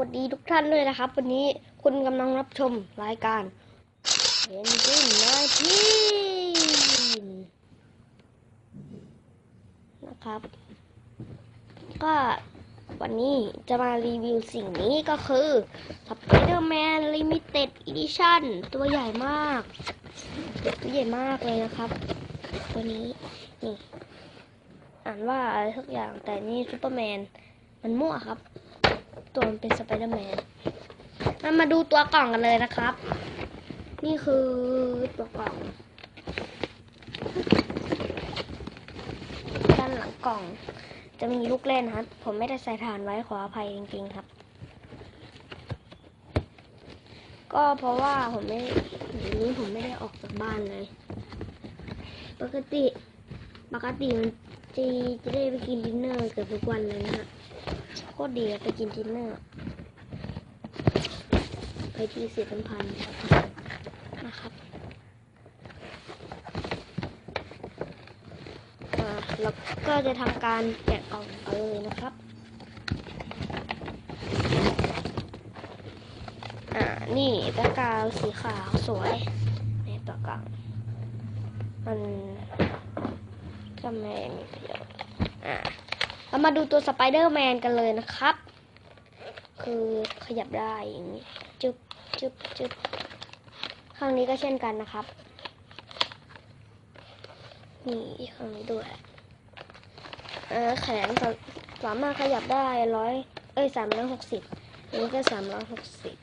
วัสดีทุกท่านด้วยนะครับ วันนี้คุณกำลังรับชมรายการเอ็นจินนาทีนะครับ ก็วันนี้จะมารีวิวสิ่งนี้ก็คือ Spider-Man Limited Edition ตัวใหญ่มาก ตัวใหญ่มากเลยนะครับ ตัวนี้นี่อ่านว่าอะไรทุกอย่างแต่นี่ซูเปอร์แมนมันมั่วครับ ตัวมันเป็นสไปเดอร์แมนมามาดูตัวกล่องกันเลยนะครับ นี่คือตัวกล่อง ด้านหลังกล่อง จะมีลูกเล่นนะครับ ผมไม่ได้ใส่ฐานไว้ขออภัยจริงๆครับ ก็เพราะว่าผมไม่เดี๋ยวนี้ผมไม่ได้ออกจากบ้านเลย ปกติ ปกติมันจีจะได้ไปกินดินเนอร์เกือบทุกวันเลยนะฮะ คตรดีไปกินดินเนอร์ไปที่เสียสัมพันนะครับอ่าแล้วก็จะทำการแกะกล่องเอาเลยนะครับอ่านี่ตะกาวสีขาวสวยในตัวกล่องมันก็ไม่มีประโยชน์อ่า เรามาดูตัวสไปเดอร์แมนกันเลยนะครับ คือขยับได้อย่างนี้ จุ๊บจุ๊บจุ๊บข้างนี้ก็เช่นกันนะครับ นี่ข้างนี้ด้วยแขนสาสามารถขยับได้ร้อยเอ้ยสามร้อยหกสิบนี้ก็สามร้อยหกสิบ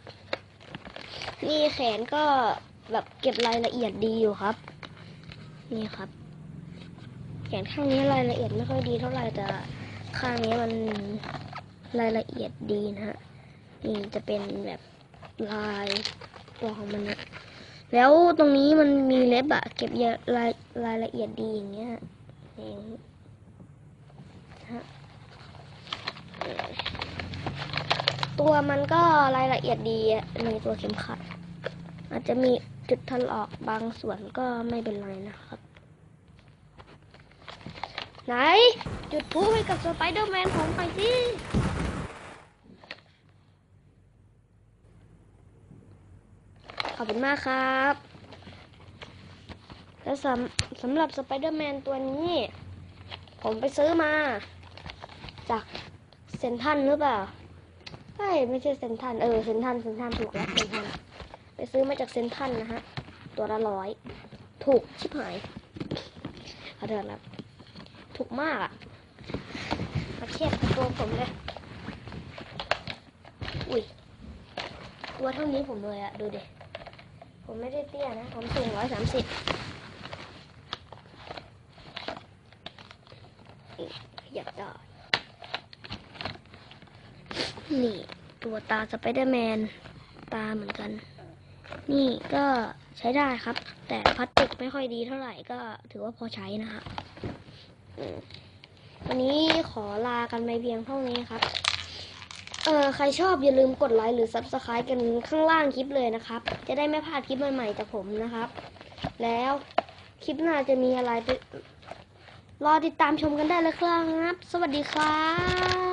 นี่แขนก็แบบเก็บรายละเอียดดีอยู่ครับ นี่ครับ แขนข้างนี้รายละเอียดไม่ค่อยดีเท่าไหร่แต่ ข้างนี้มันรายละเอียดดีนะฮะนี่จะเป็นแบบลายตัวของมันนะแล้วตรงนี้มันมีเล็บอะเก็บเยอะรายรายละเอียดดีอย่างเงี้ยเองฮะตัวมันก็รายละเอียดดีในตัวเข็มขัด อาจจะมีจุดถลอกบางส่วนก็ไม่เป็นไรนะครับ ไหน จุดพลุให้กับสไปเดอร์แมนผมไปสิขอบคุณมากครับ และสำสำหรับสไปเดอร์แมนตัวนี้ ผมไปซื้อมา จากเซนทันหรือเปล่าใช่ไม่ใช่เซนทันเออเซนทันเซนทันถูกแล้วเซนทันไปซื้อมาจากเซนทันนะฮะ ตัวละร้อย ถูกชิบหายขอโทษครับ ถูกมากอะมาเทียบกับตัวผมเลย อุ้ย ตัวเท่านี้ผมเลยอะดูดิ ผมไม่ได้เตี้ยนะ ผมสูงร้อยสามสิบขยับได้ นี่ตัวตาสไปเดอร์แมน ตาเหมือนกัน นี่ก็ใช้ได้ครับ แต่พลาสติกไม่ค่อยดีเท่าไหร่ก็ถือว่าพอใช้นะฮะ วันนี้ขอลากันไปเพียงเท่านี้ครับ เออใครชอบอย่าลืมกดไลค์หรือ Subscribe กันข้างล่างคลิปเลยนะครับ จะได้ไม่พลาดคลิปใหม่ๆจากผมนะครับ แล้วคลิปหน้าจะมีอะไรไปรอติดตามชมกันได้เลยครับ สวัสดีครับ